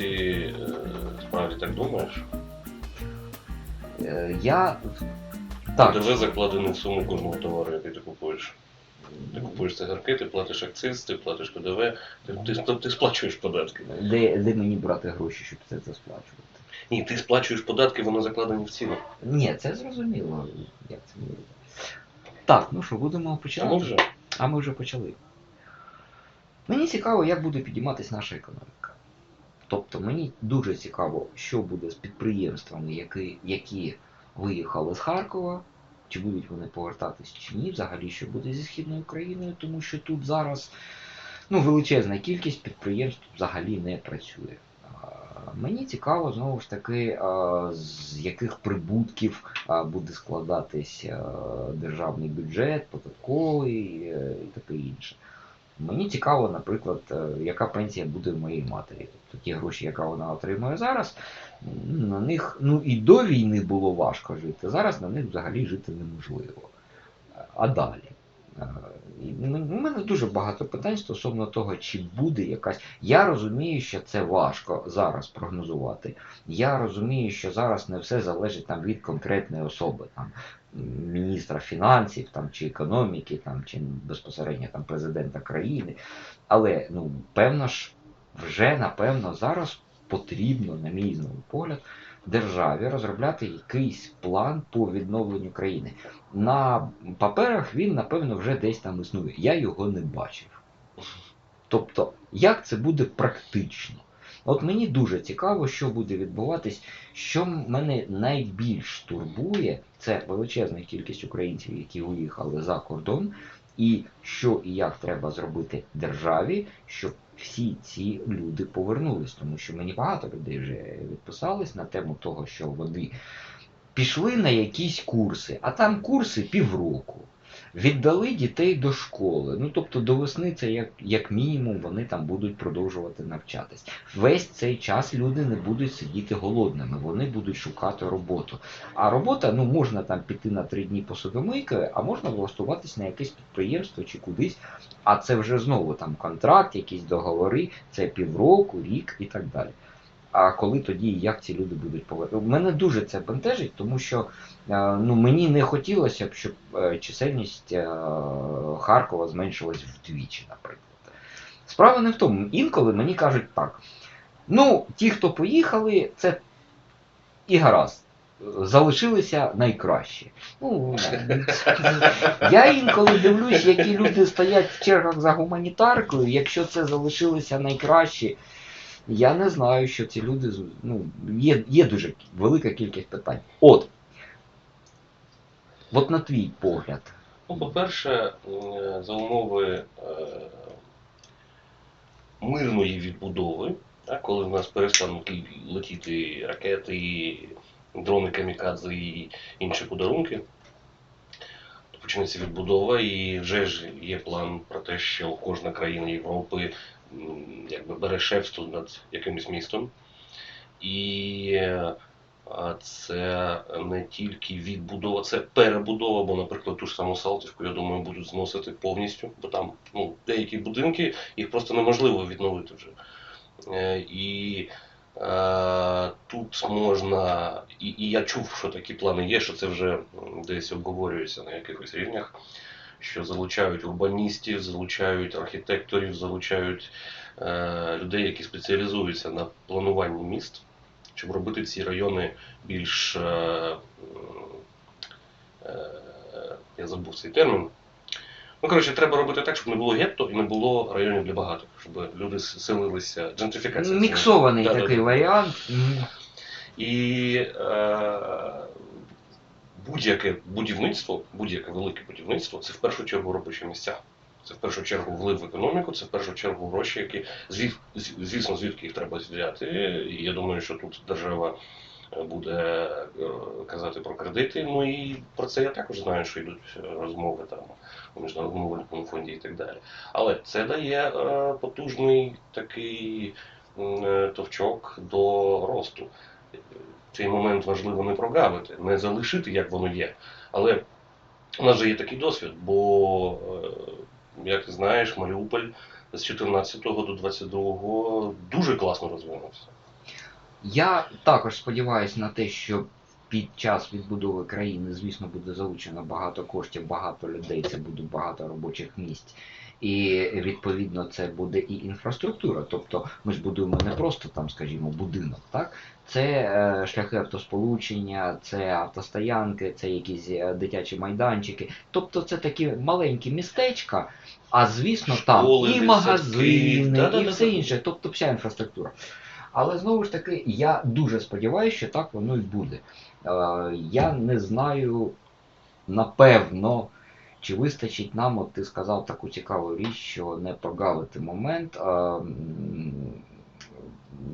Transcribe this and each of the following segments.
ти е, справді так думаєш? Е, Я так, ПДВ закладений в суму кожного товару, який ти купуєш. Ти купуєш цигарки, ти платиш акциз, ти платиш ПДВ, ти, ти, ти сплачуєш податки. де, де мені брати гроші, щоб це, це сплачувати? Ні, ти сплачуєш податки, вони закладені в ціну. Ні, це зрозуміло. Як це бути. Так, ну що, будемо А починати? ми вже. А ми вже почали. Мені цікаво, як буде підійматися наша економіка. Тобто мені дуже цікаво, що буде з підприємствами, які, які виїхали з Харкова, чи будуть вони повертатись чи ні, взагалі, що буде зі Східною Україною, тому що тут зараз ну, величезна кількість підприємств взагалі не працює. Мені цікаво знову ж таки, з яких прибутків буде складатись державний бюджет, податковий е, і таке інше. Мені цікаво, наприклад, е, яка пенсія буде в моїй матері. Тобто ті гроші, яка вона отримує зараз, на них ну і до війни було важко жити. Зараз на них взагалі жити неможливо. А далі? М- У мене дуже багато питань стосовно того, чи буде якась. Я розумію, що це важко зараз прогнозувати. Я розумію, що зараз не все залежить там від конкретної особи, там міністра фінансів, там чи економіки, там чи безпосередньо там президента країни. Але ну певно ж, вже напевно зараз потрібно, на мій погляд, державі розробляти якийсь план по відновленню країни. На паперах він, напевно, вже десь там існує. Я його не бачив. Тобто, як це буде практично? От мені дуже цікаво, що буде відбуватись. Що мене найбільш турбує, це величезна кількість українців, які виїхали за кордон, і що і як треба зробити державі, щоб всі ці люди повернулись. Тому що мені багато людей вже відписались на тему того, що вони пішли на якісь курси, а там курси півроку. Віддали дітей до школи. Ну тобто до весни це як, як мінімум вони там будуть продовжувати навчатись. Весь цей час люди не будуть сидіти голодними, вони будуть шукати роботу. А робота, ну можна там піти на три дні посудомийкою, а можна влаштуватись на якесь підприємство чи кудись. А це вже знову там контракт, якісь договори, це півроку, рік і так далі. А коли тоді і як ці люди будуть повернути? Мене дуже це бентежить, тому що е, ну, мені не хотілося б, щоб е, чисельність е, Харкова зменшилась вдвічі, наприклад. Справа не в тому. Інколи мені кажуть так. Ну, ті, хто поїхали, це і гаразд. Залишилися найкращі. Ну, я інколи дивлюсь, які люди стоять в чергах за гуманітаркою. Якщо це залишилися найкращі, я не знаю, що ці люди ну, є, є дуже велика кількість питань. От. От на твій погляд. Ну, по-перше, е, за умови е, мирної відбудови, коли в нас перестануть летіти ракети, дрони камікадзе і інші подарунки, то почнеться відбудова, і вже ж є план про те, що кожна країна Європи якби бере шефство над якимось містом. І е, це не тільки відбудова, це перебудова, бо, наприклад, ту ж саму Салтівку, я думаю, будуть зносити повністю, бо там ну, деякі будинки, їх просто неможливо відновити вже. Е, І е, тут можна, і, і я чув, що такі плани є, що це вже десь обговорюється на якихось рівнях, що залучають урбаністів, залучають архітекторів, залучають е, людей, які спеціалізуються на плануванні міст щоб робити ці райони більш. Е, е, я забув цей термін. Ну, коротше, треба робити так, щоб не було гетто і не було районів для багатих, щоб люди селилися. Джентрифікація. Міксований да, такий да. варіант. І е, будь-яке будівництво, будь-яке велике будівництво це в першу чергу робочі місця. Це в першу чергу вплив в економіку, це в першу чергу гроші, які звісно, звідки їх треба. І я думаю, що тут держава е, буде е, казати про кредити. Ну і про це я також знаю, що йдуть е, розмови там у міжнародному валютному фонді і так далі. Але це дає потужний такий товчок до росту цей момент важливо не прогавити, не залишити, як воно є. Але у нас же є такий досвід, бо, е, як ти знаєш, Маріуполь з 14 до 22 дуже класно розвинувся. Я також сподіваюся на те, що під час відбудови країни, звісно, буде залучено багато коштів, багато людей, це буде багато робочих місць. І відповідно це буде і інфраструктура. Тобто ми ж будуємо не просто там, скажімо, будинок, так? Це е, шляхи автосполучення, це автостоянки, це якісь е, дитячі майданчики. Тобто це такі маленькі містечка, а звісно там Школи, і дитсадки, магазини, і да-да-да-да. все інше, тобто вся інфраструктура. Але знову ж таки, я дуже сподіваюся, що так воно і буде. Е, Я не знаю, напевно, чи вистачить нам, от ти сказав таку цікаву річ, що не прогавити момент. М,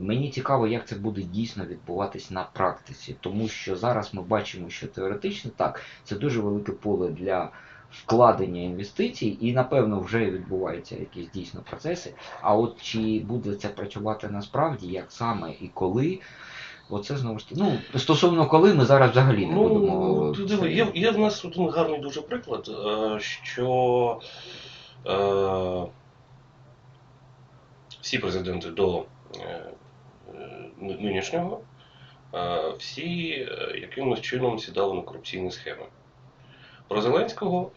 Мені цікаво, як це буде дійсно відбуватись на практиці, тому що зараз ми бачимо, що теоретично так, це дуже велике поле для вкладення інвестицій, і напевно вже відбуваються якісь дійсно процеси. А от чи буде це працювати насправді, як саме і коли, оце знову ж таки. Ну, стосовно коли ми зараз взагалі не будемо. Ну, ти диви, є, є в нас один гарний дуже приклад, е, що е, всі президенти до е, е, нинішнього, е, всі е, якимось чином сідали на корупційні схеми. Про Зеленського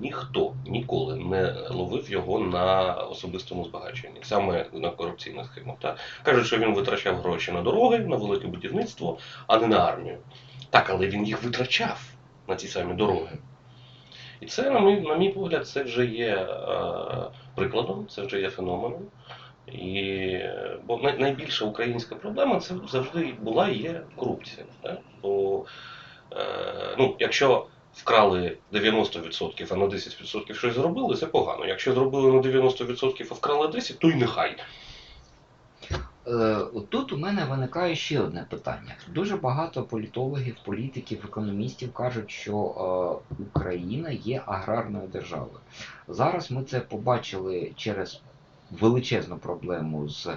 ніхто ніколи не ловив його на особистому збагаченні, саме на корупційних схемах. Так? Кажуть, що він витрачав гроші на дороги, на велике будівництво, а не на армію. Так, але він їх витрачав на ті самі дороги. І це, на мій, на мій погляд, це вже є е, прикладом, це вже є феноменом. І, бо най, найбільша українська проблема це завжди була і є корупція. Так? Бо, е, ну, якщо вкрали 90%, а на 10% щось зробили, це погано. Якщо зробили на 90%, а вкрали 10%, то й нехай. Е, Тут у мене виникає ще одне питання. Дуже багато політологів, політиків, економістів кажуть, що е, Україна є аграрною державою. Зараз ми це побачили через величезну проблему з,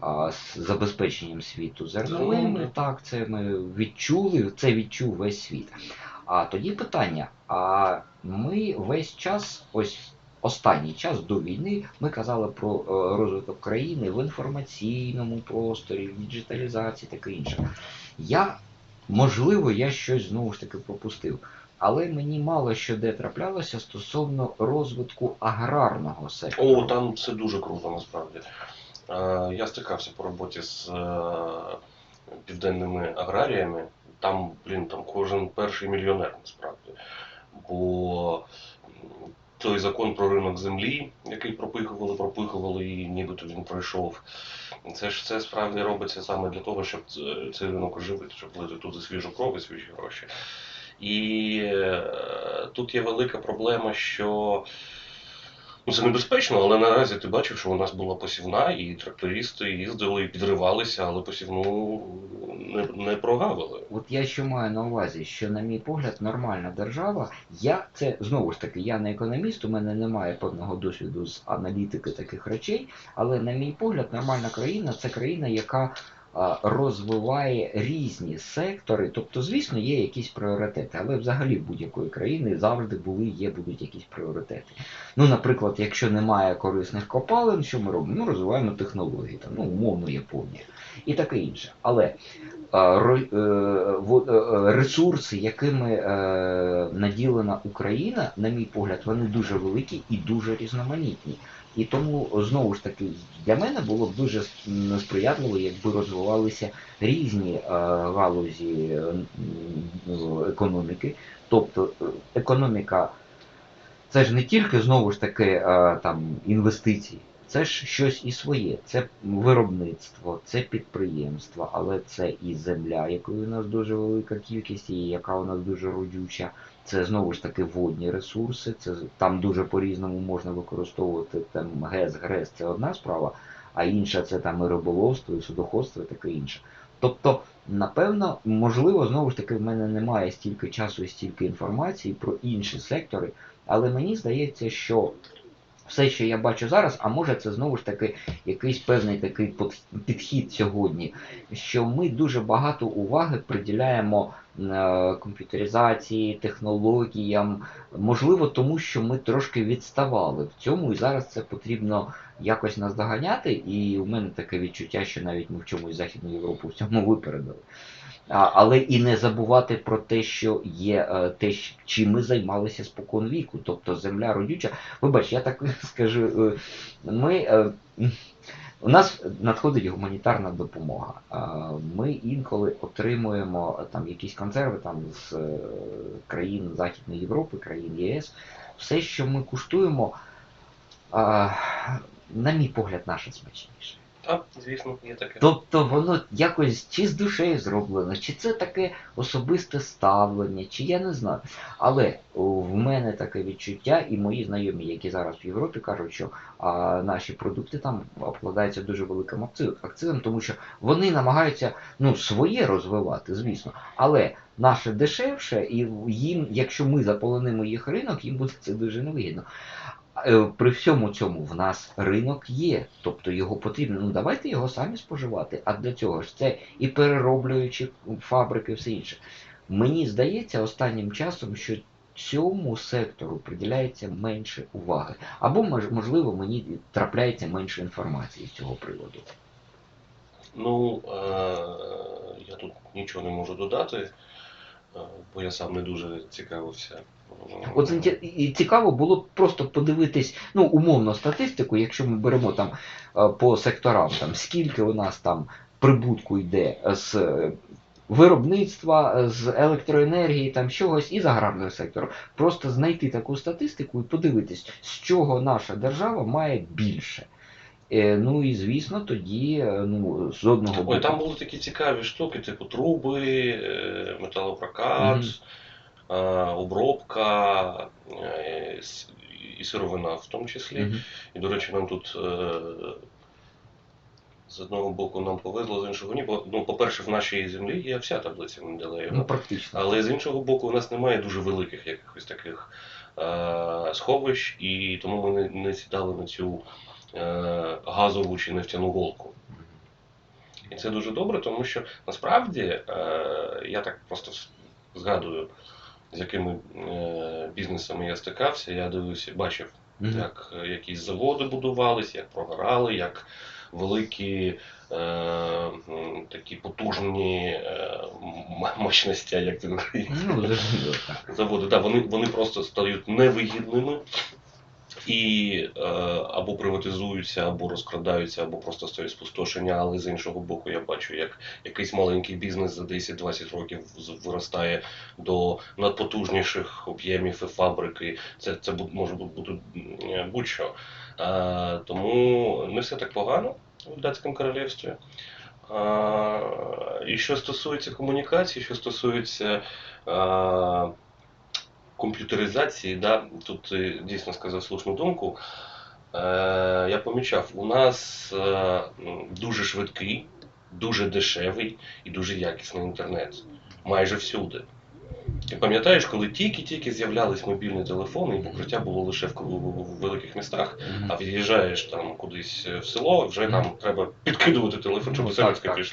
а, з забезпеченням світу зерновими. Зерновими. Так, це ми відчули, це відчув весь світ. А тоді питання: а ми весь час, ось останній час до війни, ми казали про е, розвиток країни в інформаційному просторі, в діджиталізації, таке інше. Я, можливо, я щось знову ж таки пропустив. Але мені мало що де траплялося стосовно розвитку аграрного сектору. О, там все дуже круто насправді. Е, Я стикався по роботі з е, південними аграріями. Там, блін, там кожен перший мільйонер насправді. Бо той закон про ринок землі, який пропихували, пропихували, і нібито він пройшов. Це ж це справді робиться саме для того, щоб цей ринок оживити, щоб влити туди свіжу кров і свіжі гроші. І е, тут є велика проблема, що це небезпечно, але наразі ти бачив, що у нас була посівна, і трактористи їздили і підривалися, але посівну не, не прогавили. От я що маю на увазі, що, на мій погляд, нормальна держава, я це знову ж таки, я не економіст, у мене немає певного досвіду з аналітики таких речей, але на мій погляд, нормальна країна це країна, яка розвиває різні сектори. Тобто, звісно, є якісь пріоритети, але взагалі будь-якої країни завжди були, є, будуть якісь пріоритети. Ну, наприклад, якщо немає корисних копалин, що ми робимо? Ну, розвиваємо технології, там, ну, умовно Японія і таке інше. Але е, е, е, ресурси, якими наділена Україна, на мій погляд, вони дуже великі і дуже різноманітні. І тому знову ж таки для мене було б дуже сприятливо, якби розвивалися різні е, галузі м, економіки. Тобто е, економіка це ж не тільки знову ж таки е, там інвестиції, це ж щось і своє. Це виробництво, це підприємство, але це і земля, якої у нас дуже велика кількість, і яка у нас дуже родюча. Це знову ж таки водні ресурси. Це там дуже по-різному можна використовувати там ГЕС, ГРЕС це одна справа, а інша це там і риболовство, і судоходство, і таке інше. Тобто, напевно, можливо, знову ж таки, в мене немає стільки часу і стільки інформації про інші сектори, але мені здається, що все, що я бачу зараз, а може це знову ж таки якийсь певний такий підхід сьогодні, що ми дуже багато уваги приділяємо е, комп'ютеризації, технологіям, можливо, тому що ми трошки відставали в цьому, і зараз це потрібно якось наздоганяти. І у мене таке відчуття, що навіть ми в чомусь Західну Європу в цьому випередили. Але і не забувати про те, що є е, те, чим ми займалися спокон віку, тобто земля родюча. Вибач, я так скажу, е, ми. е, У нас надходить гуманітарна допомога. Ми інколи отримуємо там якісь консерви там з країн Західної Європи, країн ЄС. Все, що ми куштуємо, на мій погляд, наше смачніше. Так, звісно, є таке. Тобто воно якось чи з душею зроблено, чи це таке особисте ставлення, чи я не знаю. Але в мене таке відчуття, і мої знайомі, які зараз в Європі, кажуть, що а, наші продукти там обкладаються дуже великим акци- акцизом, тому що вони намагаються ну, своє розвивати, звісно. Але наше дешевше, і їм, якщо ми заполонимо їх ринок, їм буде це дуже невигідно. Е, При всьому цьому в нас ринок є, тобто його потрібно. Ну давайте його самі споживати. А для цього ж це і перероблюючі фабрики, і все інше. Мені здається останнім часом, що цьому сектору приділяється менше уваги. Або можливо мені трапляється менше інформації з цього приводу. Ну, е, я тут нічого не можу додати, е, бо я сам не дуже цікавився. От і цікаво було просто подивитись, ну, умовно статистику, якщо ми беремо там е, по секторам, там, скільки у нас там прибутку йде з е, виробництва, з електроенергії, там чогось і з аграрного сектору. Просто знайти таку статистику і подивитись, з чого наша держава має більше. Е, Ну і звісно, тоді ну, з одного Ой, боку. там були такі цікаві штуки, типу труби, металопрокат, Мгм. е, обробка е, і сировина в тому числі. Мгм. І, до речі, нам тут е, з одного боку нам повезло, з іншого ні. Бо, ну, по-перше, в нашій землі є вся таблиця Менделеєва. Ну, практично. Але з іншого боку, у нас немає дуже великих якихось таких е, сховищ, і тому ми не, не сідали на цю е, газову чи нефтяну голку. І це дуже добре, тому що насправді е, я так просто згадую, з якими е, бізнесами я стикався. Я дивився, бачив, Мгм. як е, якісь заводи будувались, як прогорали, як великі е, такі потужні е, мощності, як це називається, Ну, зрозуміло, заводи, да, вони, вони просто стають невигідними і е, або приватизуються, або розкрадаються, або просто стають спустошення. Але з іншого боку, я бачу, як якийсь маленький бізнес за 10-20 років виростає до надпотужніших об'ємів і фабрики. Це, це може бути бути, будь-що. Е, тому не все так погано в датському королівстві. А, і що стосується комунікації, що стосується а, комп'ютеризації, да, тут ти дійсно сказав слушну думку. Е, я помічав, у нас е, дуже швидкий, дуже дешевий і дуже якісний інтернет. Майже всюди. Ти пам'ятаєш, коли тільки-тільки з'являлись мобільні телефони, і покриття було лише в, в- в великих містах, Мгм. а від'їжджаєш там кудись в село, вже Мгм. там треба підкидувати телефон, щоб Ну,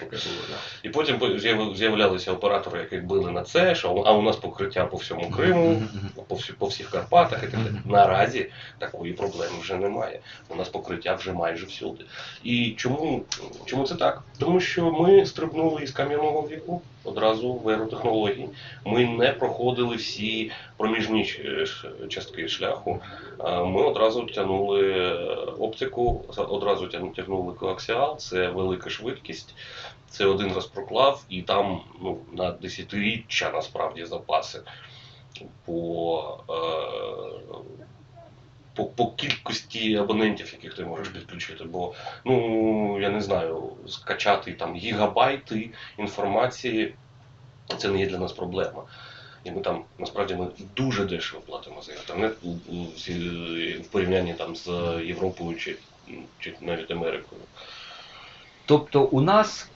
пішло. було, да. І потім по- з'являлися оператори, які били на це, що а у нас покриття по всьому Криму, Мгм, мгм. по, всі, по всіх Карпатах і так далі. Наразі такої проблеми вже немає. У нас покриття вже майже всюди. І чому, чому це так? Тому що ми стрибнули із кам'яного віку одразу в еру технологій. Ми не проходили всі проміжні е, частки шляху. Ми одразу тягнули е, оптику, одразу тягнули коаксіал, це велика швидкість. Це один раз проклав, і там ну, на десятиріччя насправді запаси по, е, по, по кількості абонентів, яких ти можеш підключити. Бо, ну, я не знаю, скачати там гігабайти інформації, це не є для нас проблема. І ми там насправді ми дуже дешево платимо за інтернет в порівнянні там з Європою чи, чи навіть Америкою. Тобто у нас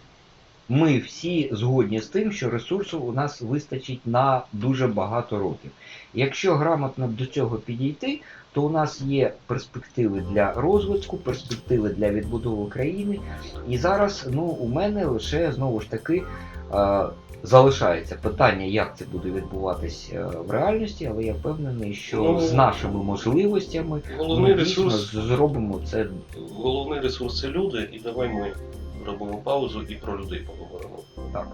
ми всі згодні з тим, що ресурсу у нас вистачить на дуже багато років. Якщо грамотно до цього підійти, то у нас є перспективи для розвитку, перспективи для відбудови країни. І зараз ну, у мене лише знову ж таки е, залишається питання, як це буде відбуватись е, в реальності, але я впевнений, що Ну, з нашими можливостями Головний ми дійсно ресурс, зробимо це. головний ресурс це люди, і давай ми робимо паузу і про людей поговоримо. Так.